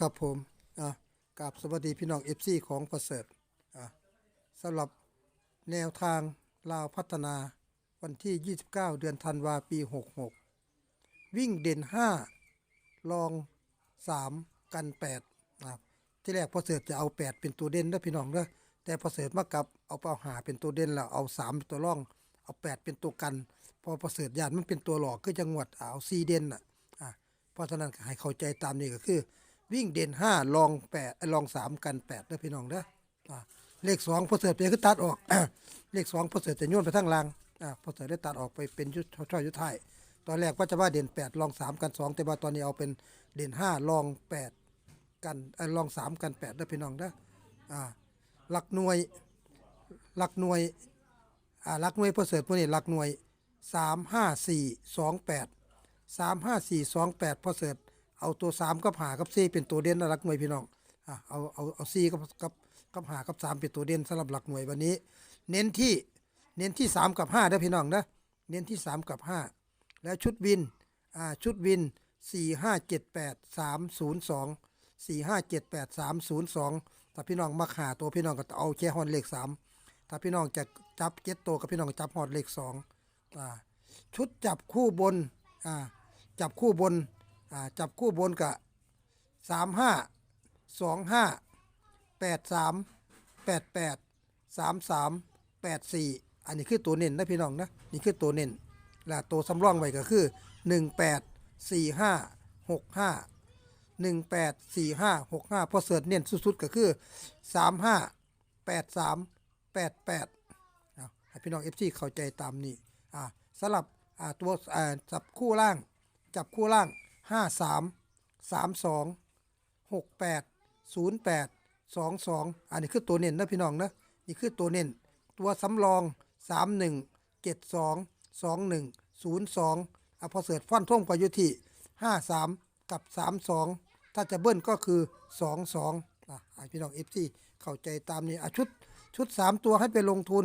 ครับผมอะกับสวัสดีพี่น้องเอฟซีของประเสริฐอะสำหรับแนวทางลาวพัฒนาวันที่ 29 เดือนธันวาปี 66 วิ่งเด่น 5 ลอง 3 กัน 8นะครับที่แรกประเสริฐจะเอา 8 เป็นตัวเด่นนะพี่น้องเด้อแต่ประเสริฐมากับเอาเป้าหาเป็นตัวเด่นแล้วเอา 3 เป็นตัวร่อง เอา 8 เป็นตัวกัน พอประเสริฐยานมันเป็นตัวหลอกคือจังวดเอาซีเด่นอะอะเพราะฉะนั้นให้เข้าใจตามนี้ก็คือ วิ่งเด่นห้าลองแปดลองสามกันแปดเด้อพี่น้องเด้ออ่าเลขสองพอเสริฐไปคือตัดออก เลขสองพอเสริฐจะโยนไปทางล่างอ่าพอเสริฐได้ตัดออกไปเป็นยุทธช่อยยุทธไทายตอนแรกว่าจะว่าเด่นแปดลองสามกันสองแต่ว่าตอนนี้เอาเป็นเด่นห้าลองแปดกันเอ่อลองสามกันแปดเด้อพี่น้องเด้ออ่าหลักหน่วยหลักหน่วยอ่าหลักหน่วยพอเสริฐพวกนี้หลักหน่วยสามห้าสี่สองแปดสามห้าสี่สองแปดพอเสร็จ เอาตัวสามกับหากับสี่เป็นตัวเด่นนะรักหน่วยพี่น้องอะเอาเอาเอาสี่กับกับกับหากับสามเป็นตัวเด่นสำหรับหลักหน่วยวันนี้ เน้นที่เน้นที่สามกับห้าเด้อพี่น้องนะเน้นที่สามกับห้าแล้วชุดวินอ่าชุดวินสี่ห้าเจ็ดแปดสามศูนย์สองสี่ห้าเจ็ดแปดสามศูนย์สองถ้าพี่น้องมักหาตัวพี่น้องก็เอาแค่ฮอนเลขสามถ้าพี่น้องจะจับเจ็ดตัวกับพี่น้องจับฮอดเลขสองอ่าชุดจับคู่บนอ่าจับคู่บน อ่าจับคู่บนกับสามห้าสองห้าแปดสามแปดแปดสามสามแปดสี่อันนี้คือตัวเน้นนะพี่น้องนะนี่คือตัวเน้นและตัวสำรองไว้ก็คือหนึ่งแปดสี่ห้าหกห้าหนึ่งแปดสี่ห้าหกห้าพอเสิร์ชเน้นสุดๆก็คือสามห้าแปดสามแปดแปดเอาให้พี่น้องเอฟซีเข้าใจตามนี้อ่าสลับอ่าตัวอ่าจับคู่ล่าง จับคู่ล่าง ห้าสามสามสองหกแปดศูนย์แปดสองสองอันนี้คือตัวเน้นนะพี่น้องนะนี่คือตัวเน้นตัวสำรองสามหนึ่งเจ็ดสองสองหนึ่งศูนย์สองอะพอเสิร์ชฟันท่งไปอยู่ที่ห้าสามกับสามสองถ้าจะเบิ้ลก็คือสองสองอะพี่น้องเอฟซีเข้าใจตามนี้อะชุดชุด3ตัวให้ไปลงทุน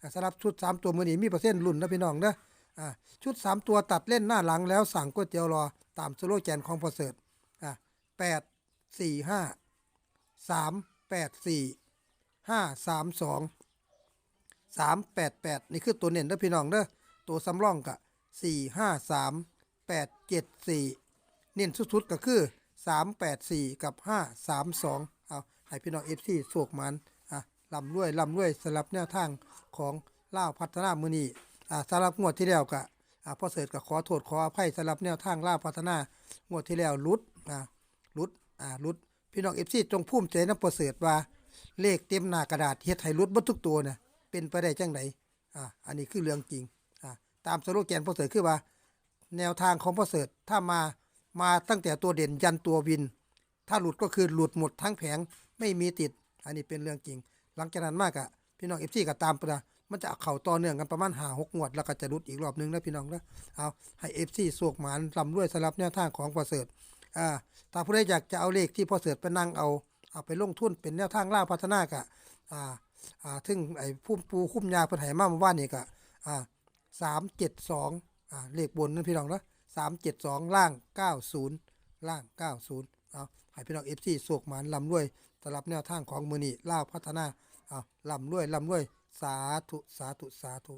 อะสำหรับชุด3ตัวมือนี้มีเปอร์เซ็นต์รุ่นนะพี่น้องนะอ่าชุด3ตัวตัดเล่นหน้าหลังแล้วสั่งก๋วยเตี๋ยวรอ ตามสโลแกนของประเสริฐอะแปดสี่ห้าสามแปดสี่ห้าสามสองสามแปดแปดนี่คือตัวเน้นนะพี่น้องเด้อตัวสำรองกะสี่ห้าสามแปดเจ็ดสี่เน้นสุดๆก็คือสามแปดสี่กับห้าสามสองเอาให้พี่น้องเอฟซีโศกมันอะลำรวยลำรวยสำหรับแนวทางของเล่าพัฒนามือนีอ่าสำหรับงวดที่แล้วก็ อ่าพ่อเสริฐก็ขอโทษขออภัยสำหรับแนวทางล่าพัฒนางวดที่แล้วลุดอ่าลุดอ่าลุดพี่น้องเอฟซีจงภูมิใจนะพ่อเสริฐว่า เลขเต็มหน้ากระดาษเฮ็ดให้ลุดบดทุกตัวเนี่ยเป็นไปได้จังไดอ่าอันนี้คือเรื่องจริงอ่าตามสโลแกนพ่อเสริฐคือว่า แนวทางของพ่อเสริฐถ้ามามาตั้งแต่ตัวเด่นยันตัววิน ถ้าหลุดก็คือหลุดหมดทั้งแผงไม่มีติด อันนี้เป็นเรื่องจริง หลังจากนั้นมากอะพี่น้องเอฟซีก็ตามไปนะ มันจะเข่าต่อเนื่องกันประมาณหาหกงวด แล้วก็จะหลุดอีกรอบหนึงนะพี่น้องนะเอาให้เอฟซีสวกหมานลำด้วยสำหรับแนวทางของประเสริฐอ่าถ้าผู้ใดอยากจะเอาเลขที่ประเสริฐไปนั่งเอาเอาไปลงทุนเป็นแนวทางล่าพัฒนากะอ่าอ่าถึงไอ้ผู้ปูคุ้มยาเพิ่นให้มาเมื่อวานนี่ก็อ่าสามเจ็ดสองอ่าเลขบนนั่นพี่น้องนะสามเจ็ดสองล่างเก้าศูนย์ล่างเก้าศูนย์เอาให้พี่น้องเอฟซีสวกหมานลำด้วยสำหรับแนวทางของมือนีล่าพัฒนาเอาลำด้วยลำด้วย สาธุ สาธุ สาธุ